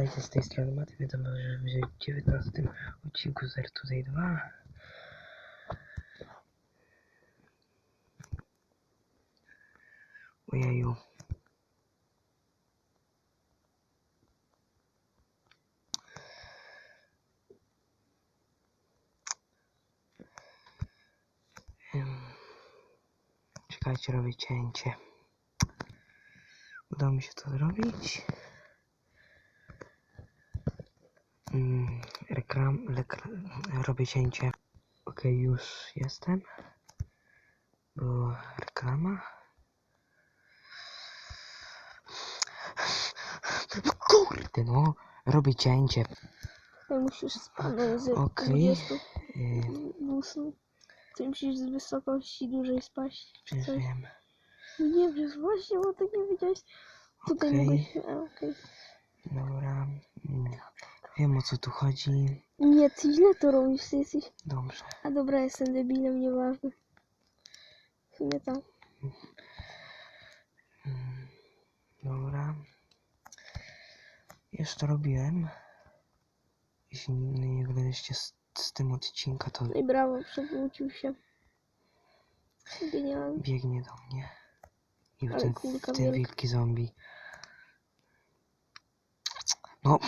Witajcie z tej strony Maty. Witam że w 19 odcinku z Today 2. Ojeju. Czekajcie, robię cięcie. Udało mi się to zrobić. Mm, reklam, lekra, robię cięcie. Ok, już jestem. Była reklama. No kurde no, robię cięcie. Ja musisz spadnąć z Okej. 20 Yy, dusów. Ty musisz z wysokości dłużej spaść, czy coś. wiem. No nie wiesz, właśnie, bo tak nie wiedziałeś. Tutaj Okej. mogłeś... A, okej. Dobra. Wiem o co tu chodzi. Nie, ty źle to robisz, ty jesteś... Dobrze. A dobra, jestem debilem, nieważne. W sumie tak. Mm, Dobra. Już to robiłem. Jeśli nie oglądaliście z, z tym odcinka, to I brawo, przewrócił się. Genialnie. biegnie do mnie. I Ale ten, ten wielki zombie. No.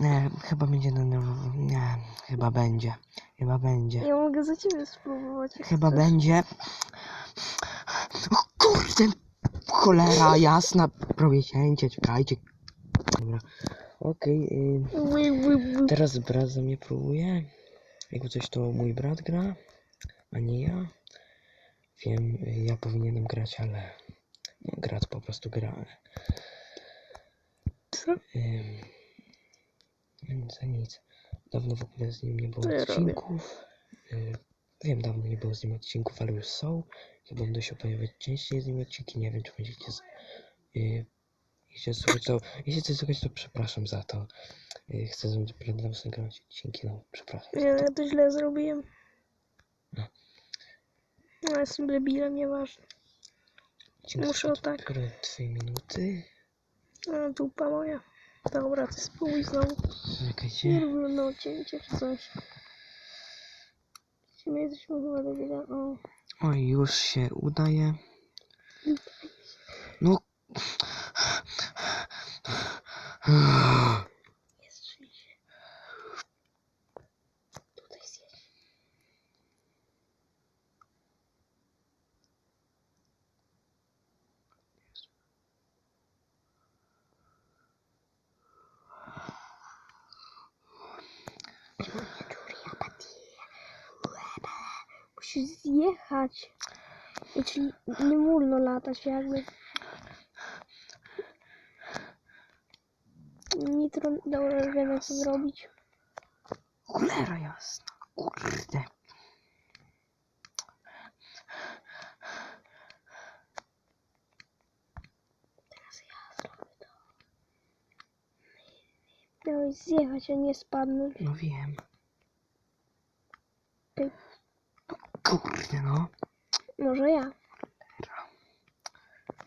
Nie, chyba będzie denerwował. Nie, chyba będzie. Chyba będzie. Ja mogę za ciebie spróbować. jak Chyba chcesz. będzie. O kurde! Cholera jasna. Robię cięcie, czekajcie. Dobra. Okej. y, Ły, ły, ły. teraz brat za mnie próbuje. Jakby coś to mój brat gra, a nie ja. Wiem, y, ja powinienem grać, ale no, po prostu gra. Co? Ym, za nic. Dawno w ogóle z nim nie było ja odcinków. Y, Wiem, dawno nie było z nim odcinków, ale już są. Ja będę się pojawiać częściej z nim odcinki. Nie wiem, czy będziecie. Z... y, Jeśli słuchać, to, jeśli coś słuchać, to przepraszam za to. Y, Chcę z was nagrywać odcinki, no przepraszam. To. ja to źle zrobiłem. No. No, jestem debilem, nieważne. Muszę tak. dopiero Dwie minuty. A, dupa moja. Dobra, ty spróbuj znowu. Nie Czekajcie. robię na cięcie czy coś. Czy my jesteśmy chyba debilem? O. Oj, już się udaje. No. Musisz zjechać. Czyli nie wolno latać jakby. Nitro, dobra, już wiem jak to zrobić. Cholera jasna. Kurde. Teraz ja zrobię to. Miałeś zjechać, a nie spadnąć. No wiem. Ty. Kurde no. Może ja.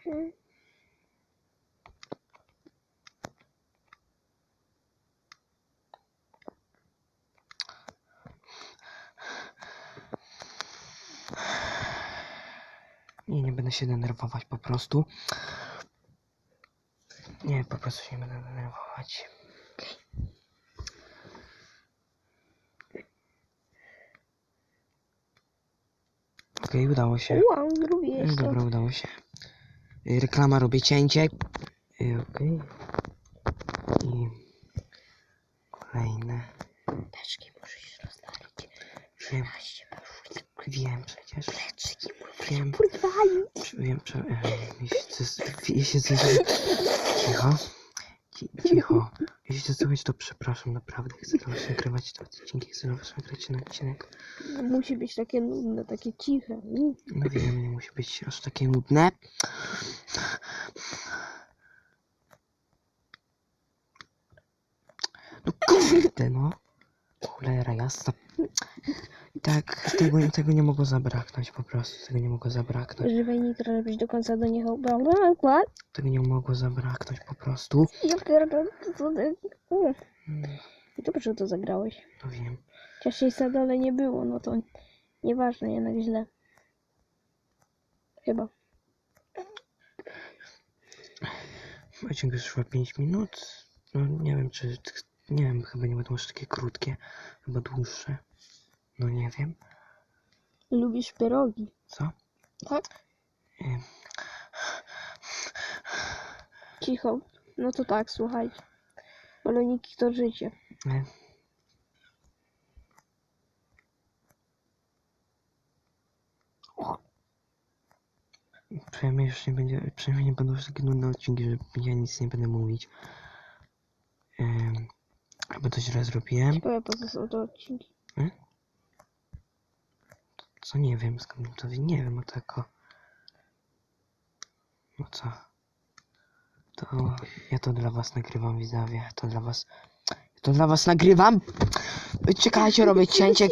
Hmm. Nie, nie będę się denerwować po prostu. Nie, po prostu się nie będę denerwować. Okej, udało się. Wow, to. Dobra, udało się. Y, Reklama, robię cięcie. Y, Okej. I kolejne. Teczki musisz rozwalić. Wiem, 13 poszły. wiem przecież. Teczki Wiem, Pływali. prze- wiem, em, jeśli coś, cicho, Ci- cicho, jeśli to słychać, to przepraszam, naprawdę, chcę dla was nagrywać te odcinki, chcę dla was nagrać ten odcinek, Musi być takie nudne, takie ciche. No wiem, nie musi być aż takie nudne, no kurde, no, cholera jasna, Tak, tego, tego nie mogło zabraknąć po prostu, tego nie mogło zabraknąć. Używaj nitro, żebyś do końca dojechał. Dobra, kład. Tego nie mogło zabraknąć po prostu. Ja pierdolę, co ty... U, Dobrze, to zagrałeś. No wiem. Chociaż jej sadole nie było, no to nieważne, jednak źle. Chyba. Odcinek już trwa 5 minut. No nie wiem czy, nie wiem, chyba nie będą już takie krótkie, chyba dłuższe. No nie wiem. Lubisz pierogi. Co? Tak? Ym, Cicho. No to tak, słuchaj. Baloniki to życie. e, Przynajmniej już nie będzie, przynajmniej nie będą już takie nudne odcinki, że ja nic nie będę mówić. Ym, Chyba to źle zrobiłem. Ciekawe po co są to odcinki. Co nie wiem, skąd to nie wiem o tego. No co? To ja to dla was nagrywam widzowie, to dla was. Ja to dla was nagrywam! Czekajcie, robię cięcie.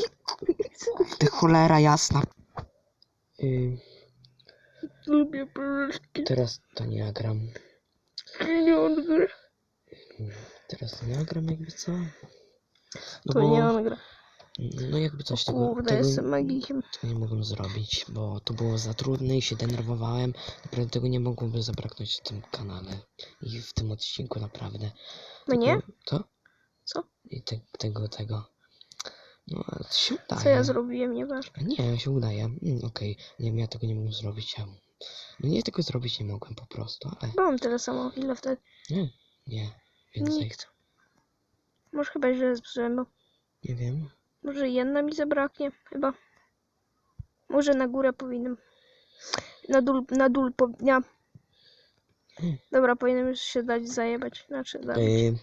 Ty cholera jasna. Yy, Lubię pierożki. teraz to nie nagram. Nie on gra. Teraz to nie nagram jakby co? No To nie on gra. No jakby coś tego, Kurde, tego, jestem magikiem. To nie mogłem zrobić, bo to było za trudne i się denerwowałem. Naprawdę tego nie mogłoby zabraknąć w tym kanale i w tym odcinku naprawdę. Mnie? Tylko- Co? Co? I te, tego, tego. No, ale się udaje. Co ja zrobiłem, nieważne. Nie, się udaje. Mm, Okej, nie wiem, ja tego nie mogłem zrobić. Ja... No nie, tego zrobić nie mogłem po prostu, ale Mam tyle samo, ile wtedy? nie, nie, więcej. Nikt. Może chyba źle zepsułem, bo Nie wiem. Może jedna mi zabraknie, chyba. Może na górę powinienem. Na dół, na dół po... Nie. Hmm. Dobra, powinienem już się dać zajebać. Znaczy. Yy,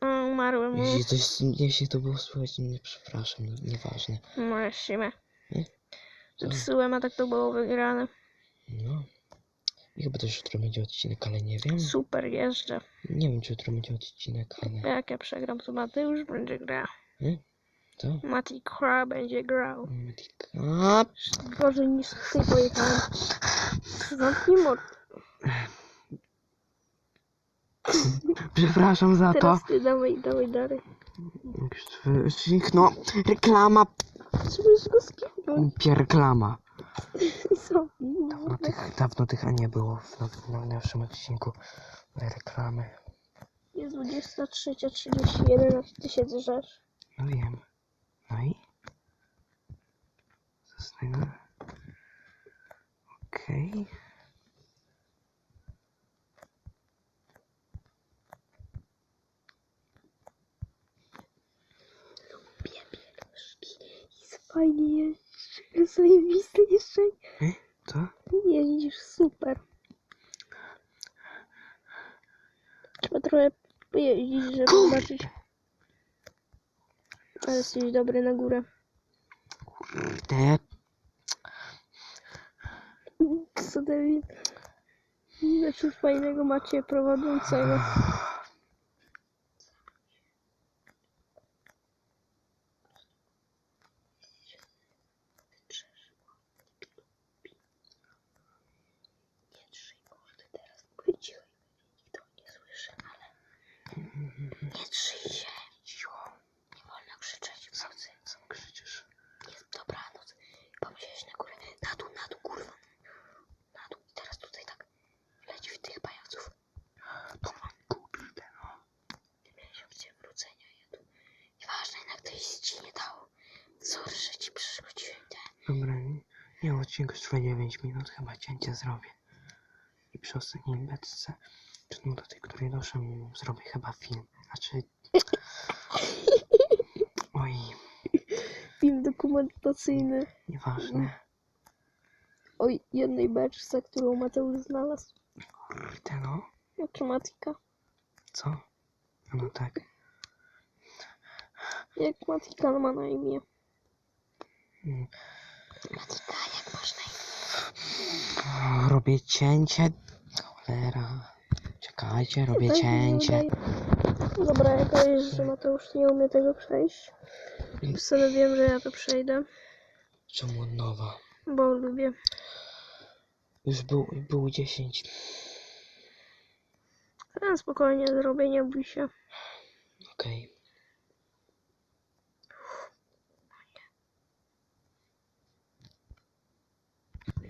O, umarłem. jeśli, coś, jeśli to było słychać, nie przepraszam, nie, nieważne. Siemę. Hmm? Co? Zepsułem, a tak to było wygrane. No. I chyba też jutro będzie odcinek, ale nie wiem. Super, jeżdżę. Nie wiem, czy jutro będzie odcinek, ale... Jak ja przegram, to Mateusz będzie grał. To? Mati Kra będzie grał. A, Gorzej niż ty pojechałem. Zamknij mord. przepraszam za to. Teraz ty dawaj, dawaj dalej. No, reklama. Zamknij Dawno mordę. tych, dawno tych nie było w najnowszym odcinku. Reklamy. Jest 23.31, a ty się drzesz. No wiem. No i? Zostajemy. Okej. Lubię pieluszki. Jest fajnie jeździsz. Zajebiste jeszcze. To? Jeździsz super. Trzeba trochę pojeździć, żeby Kurde. zobaczyć. Ale jesteś dobry na górę. Kurde. Co David? Znaczy fajnego macie prowadzącego. Nie drzyj mordy teraz. Powiedz cicho. Nikt to nie słyszy, ale... Nie drzyj się. Cicho. Nie wolno krzyczeć w nocy. Co krzyczysz? Jest dobranoc. Pomyśleć na górę. Na dół, na dół, kurwa. Na dół. I teraz tutaj tak. Leć w tych pajaców. Kurwa. Kurde no. Nie miałeś opcji wrócenia. Ja tu... Nieważne, jednak to jest ci nie dało. Sorry, że ci przeszkodziłem. Te. Dobra, nie- nie trwa 9 minut, chyba cięcie zrobię. I przy ostatniej beczce, czy no do tej, której doszłem, zrobię chyba film. Znaczy... Oj, Film dokumentacyjny nieważne. o jednej beczce, którą Mateusz znalazł. Kurde no. Jak Matika. Co? No tak. Jak Matika ma na imię. Mm. Matika, jak masz na imię? Robię cięcie. Cholera. Czekajcie, robię cięcie. Dobra, jak jest, że Mateusz nie umie tego przejść. Wtedy wiem, że ja to przejdę, Czemu od nowa? bo lubię. Już był, było 10. Ten spokojnie zrobię, nie bój się. Okej.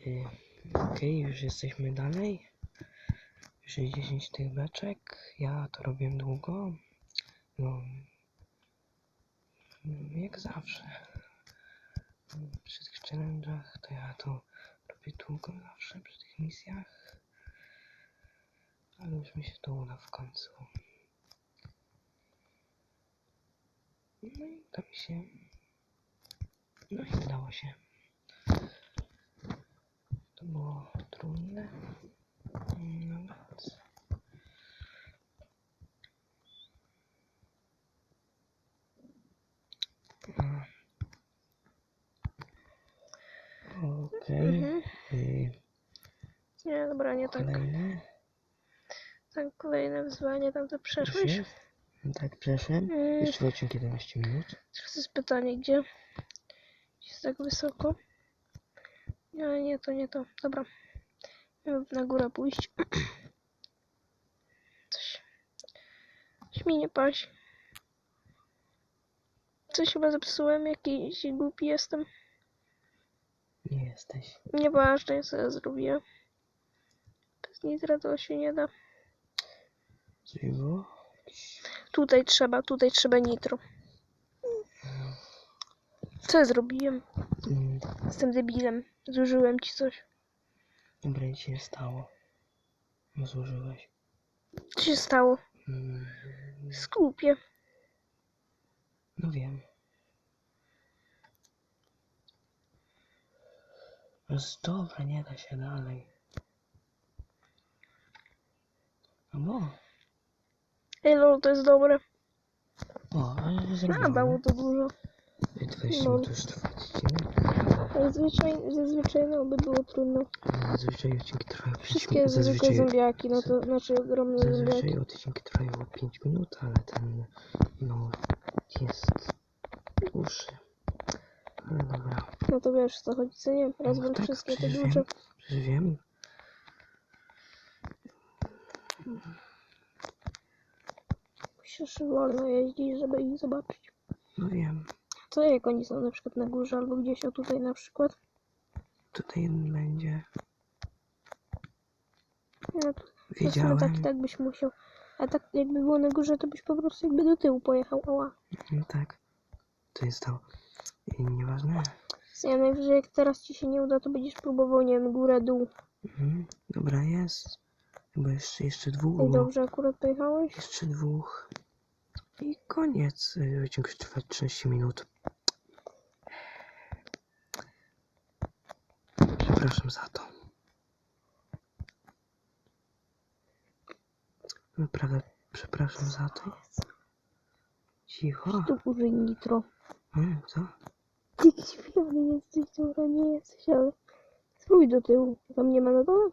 Y, Okej, już jesteśmy dalej. Już jest 10 tych beczek. Ja to robię długo. No. Jak zawsze. Przy tych challenge'ach to ja to robię długo zawsze przy tych misjach. Ale już mi się to uda w końcu. No i uda mi się. No i udało się. Było trudne. No więc. Okej. Mhm. Y, Nie, dobra, nie tak. Kolejne. Tak, kolejne wyzwanie, tam to przeszłeś. Tak, przeszłem. Mm. Jeszcze odcinek 11 minut. Teraz jest pytanie, gdzie? Gdzie jest tak wysoko? Nie, nie, to nie to. Dobra. Na górę pójść. Coś. Coś mi nie paść. Coś chyba zepsułem, jakiś głupi jestem. Nie jesteś. Nieważne, co ja zrobię. Bez nitra to się nie da. Jakiś- Tutaj trzeba, tutaj trzeba nitro. Co ja zrobiłem? Mm, Jestem debilem. Zużyłem ci coś. Dobra, nic się nie stało. No złożyłeś. Co się stało? Mm, Skupie. no wiem. Dobra, nie da się dalej. Albo. Ej, lol, to jest dobre. O, ale A, zrobione. dało to dużo. 20 lol. minut już trwa odcinek. Zazwyczaj, zazwyczaj no by było trudno. Zazwyczaj odcinki trwają 5 Wszystkie minut. zwykłe Zazwyczaj, zombiaki, no to znaczy ogromne zombiaki. zazwyczaj odcinki trwają 5 minut, ale ten no jest dłuższy. Ale dobra. No to wiesz co chodzi, co nie? Raz No tak, wszystkie te wiem, przecież wiem. Musisz wolno jeździć, żeby ich zobaczyć. No wiem. Co jak oni są na przykład na górze albo gdzieś o tutaj na przykład? Tutaj jeden będzie. No to Wiedziałem. tak i tak byś musiał. A tak jakby było na górze, to byś po prostu jakby do tyłu pojechał. Ała. No tak. To jest to. I nieważne. Ja najwyżej jak teraz ci się nie uda, to będziesz próbował, nie wiem, górę, dół. Mhm. Dobra jest. Chyba jeszcze, jeszcze dwóch. I dobrze akurat pojechałeś? Jeszcze dwóch. I koniec. Y, Odcinek trwa 30 minut. Przepraszam za to. Naprawdę przepraszam za to. Cicho. Tu użyj nitro. Hmm, co? Ty pijany jesteś, dobra, nie jesteś, ale spróbuj do tyłu. Tam nie ma na dole?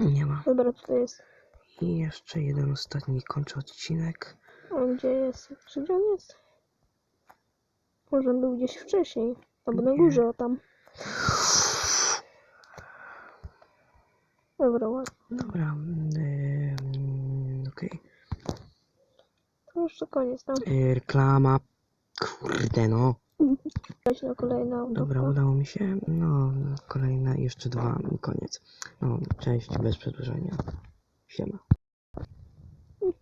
Nie ma. Dobra, tutaj jest. I jeszcze jeden ostatni kończy odcinek. On gdzie jest? Czy gdzie on jest? Może on był gdzieś wcześniej. Albo na górze, o tam. Dobra, ładnie. Dobra. Yy, Okej. To już to koniec tam. Y, Reklama. Kurde no. Weź na kolejną. Dobra, udało mi się. No, kolejne jeszcze dwa koniec. No, cześć, bez przedłużenia. Siema.